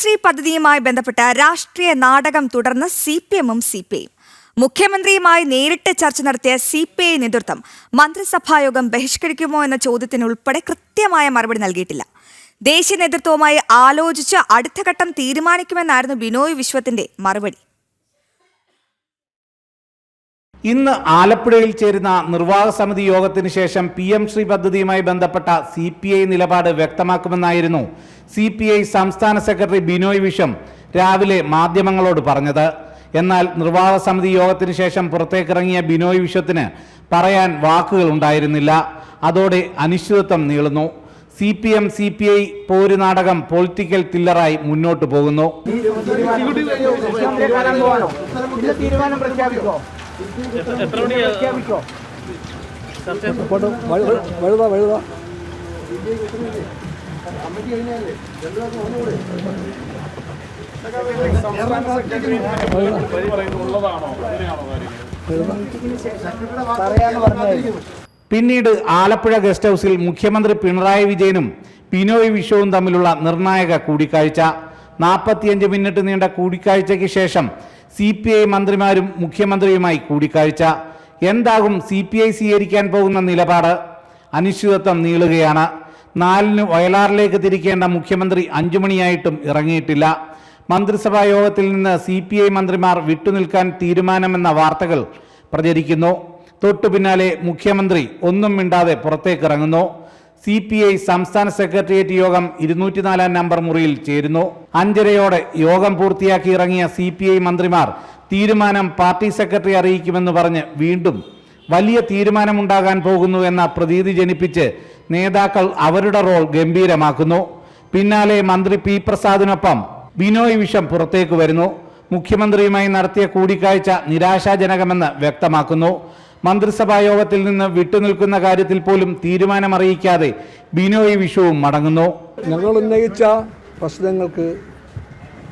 ശ്രീ പദ്ധതിയുമായി ബന്ധപ്പെട്ട രാഷ്ട്രീയ നാടകം തുടർന്ന് സി പി എമ്മും സി പി ഐയും മുഖ്യമന്ത്രിയുമായി നേരിട്ട് ചർച്ച നടത്തിയ സി പി ഐ നേതൃത്വം മന്ത്രിസഭായോഗം ബഹിഷ്കരിക്കുമോ എന്ന ചോദ്യത്തിനുൾപ്പെടെ കൃത്യമായ മറുപടി നൽകിയിട്ടില്ല. ദേശീയ നേതൃത്വവുമായി ആലോചിച്ച് അടുത്ത ഘട്ടം തീരുമാനിക്കുമെന്നായിരുന്നു ബിനോയ് വിശ്വത്തിന്റെ മറുപടി. ഇന്ന് ആലപ്പുഴയിൽ ചേരുന്ന നിർവാഹക സമിതി യോഗത്തിന് ശേഷം പി എം ശ്രീ പദ്ധതിയുമായി ബന്ധപ്പെട്ട സി പി ഐ നിലപാട് വ്യക്തമാക്കുമെന്നായിരുന്നു സി പി ഐ സംസ്ഥാന സെക്രട്ടറി ബിനോയ് വിഷം രാവിലെ മാധ്യമങ്ങളോട് പറഞ്ഞത്. എന്നാൽ നിർവാഹക സമിതി യോഗത്തിന് ശേഷം പുറത്തേക്കിറങ്ങിയ ബിനോയ് വിഷത്തിന് പറയാൻ വാക്കുകൾ ഉണ്ടായിരുന്നില്ല. അതോടെ അനിശ്ചിതത്വം നീളുന്നു. C P M C P I പോരു നാടകം പൊളിറ്റിക്കൽ തില്ലറായി മുന്നോട്ട് പോകുന്നു. വഴുതാ വഴുതാ. പിന്നീട് ആലപ്പുഴ ഗസ്റ്റ് ഹൗസിൽ മുഖ്യമന്ത്രി പിണറായി വിജയനും പിനോയ് വിശ്വവും തമ്മിലുള്ള നിർണായക കൂടിക്കാഴ്ച. നാൽപ്പത്തിയഞ്ച് മിനിറ്റ് നീണ്ട കൂടിക്കാഴ്ചയ്ക്ക് ശേഷം സി പി ഐ മന്ത്രിമാരും മുഖ്യമന്ത്രിയുമായി കൂടിക്കാഴ്ച. എന്താകും സി പി ഐ സ്വീകരിക്കാൻ പോകുന്ന നിലപാട്? അനിശ്ചിതത്വം നീളുകയാണ്. നാലിന് വയലാറിലേക്ക് തിരിക്കേണ്ട മുഖ്യമന്ത്രി അഞ്ചുമണിയായിട്ടും ഇറങ്ങിയിട്ടില്ല. മന്ത്രിസഭാ യോഗത്തിൽ നിന്ന് സി പി ഐ മന്ത്രിമാർ വിട്ടുനിൽക്കാൻ തീരുമാനമെന്ന വാർത്തകൾ പ്രചരിക്കുന്നു. തൊട്ടു പിന്നാലെ മുഖ്യമന്ത്രി ഒന്നും മിണ്ടാതെ പുറത്തേക്കിറങ്ങുന്നു. സി പി ഐ സംസ്ഥാന സെക്രട്ടേറിയറ്റ് യോഗം ഇരുന്നൂറ്റിനാലാം നമ്പർ മുറിയിൽ ചേരുന്നു. അഞ്ചരയോടെ യോഗം പൂർത്തിയാക്കി ഇറങ്ങിയ സി പി ഐ മന്ത്രിമാർ തീരുമാനം പാർട്ടി സെക്രട്ടറി അറിയിക്കുമെന്ന് പറഞ്ഞ് വീണ്ടും വലിയ തീരുമാനമുണ്ടാകാൻ പോകുന്നു എന്ന പ്രതീതി ജനിപ്പിച്ച് നേതാക്കൾ അവരുടെ റോൾ ഗംഭീരമാക്കുന്നു. പിന്നാലെ മന്ത്രി പി പ്രസാദിനൊപ്പം ബിനോയ് വിഷം പുറത്തേക്ക് വരുന്നു. മുഖ്യമന്ത്രിയുമായി നടത്തിയ കൂടിക്കാഴ്ച നിരാശാജനകമെന്ന് വ്യക്തമാക്കുന്നു. മന്ത്രിസഭാ യോഗത്തിൽ നിന്ന് വിട്ടുനിൽക്കുന്ന കാര്യത്തിൽ പോലും തീരുമാനമറിയിക്കാതെ ബിനോയ് വിഷുവും മടങ്ങുന്നു. ഞങ്ങൾ ഉന്നയിച്ച പ്രശ്നങ്ങൾക്ക്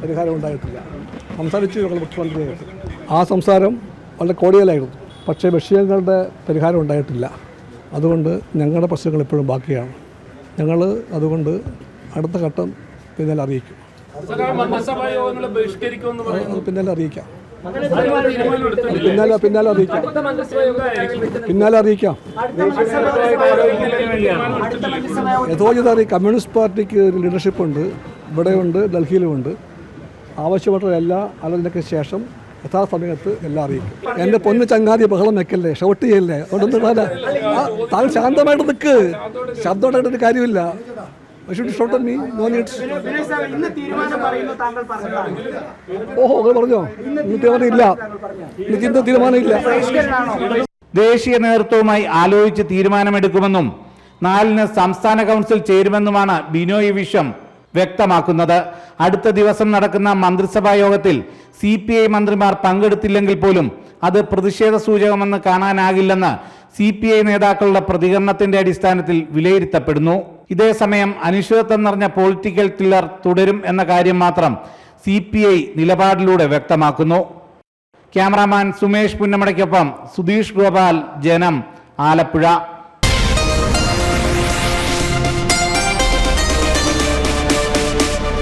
പരിഹാരം ഉണ്ടായിട്ടില്ല. സംസാരിച്ചു ഞങ്ങൾ മുഖ്യമന്ത്രിയായിട്ട് ആ സംസാരം വളരെ കോടിയലായിരുന്നു. പക്ഷേ വിഷയങ്ങളുടെ പരിഹാരം ഉണ്ടായിട്ടില്ല. അതുകൊണ്ട് ഞങ്ങളുടെ പ്രശ്നങ്ങൾ ഇപ്പോഴും ബാക്കിയാണ്. ഞങ്ങൾ അതുകൊണ്ട് അടുത്ത ഘട്ടം പിന്നാലെ അറിയിക്കും. പിന്നാലെ അറിയിക്കാം. പിന്നാലെ പിന്നാലെ അറിയിക്കാം. പിന്നാലെ അറിയിക്കാം. യഥോചിത അറിയാം. കമ്മ്യൂണിസ്റ്റ് പാർട്ടിക്ക് ലീഡർഷിപ്പ് ഉണ്ട്. ഇവിടെയുണ്ട് ഡൽഹിയിലുമുണ്ട് ആവശ്യപ്പെട്ട എല്ലാ ആലോചനയ്ക്ക് ശേഷം യഥാസമയത്ത് എല്ലാം അറിയിക്കും. എന്റെ പൊന്ന് ചങ്ങാതി ബഹളം വെക്കല്ലേ? ഷോട്ട് ചെയ്യല്ലേ? അതുകൊണ്ടൊന്നും താൻ ശാന്തമായിട്ട് നിൽക്ക് ശബ്ദം ഉണ്ടായിട്ടൊരു മീ നോ ഇല്ല. തീരുമാനം ഇല്ല ദേശീയ നേതൃത്വവുമായി ആലോചിച്ച് തീരുമാനമെടുക്കുമെന്നും നാലിന് സംസ്ഥാന കൗൺസിൽ ചേരുമെന്നുമാണ് ബിനോയ് വിഷം വ്യക്തമാക്കുന്നത്. അടുത്ത ദിവസം നടക്കുന്ന മന്ത്രിസഭാ യോഗത്തിൽ സി പി ഐ മന്ത്രിമാർ പങ്കെടുത്തില്ലെങ്കിൽ പോലും അത് പ്രതിഷേധ സൂചകമെന്ന് കാണാനാകില്ലെന്ന് സി പി ഐ നേതാക്കളുടെ പ്രതികരണത്തിന്റെ അടിസ്ഥാനത്തിൽ വിലയിരുത്തപ്പെടുന്നു. ഇതേസമയം അനിശ്ചിതത്വം നിറഞ്ഞ പൊളിറ്റിക്കൽ ത്രില്ലർ തുടരും എന്ന കാര്യം മാത്രം സി പി ഐ നിലപാടിലൂടെ വ്യക്തമാക്കുന്നു. ക്യാമറാമാൻ സുമേഷ് പുന്നമടയ്ക്കൊപ്പം സുധീഷ് ഗോപാൽ ജനം ആലപ്പുഴ.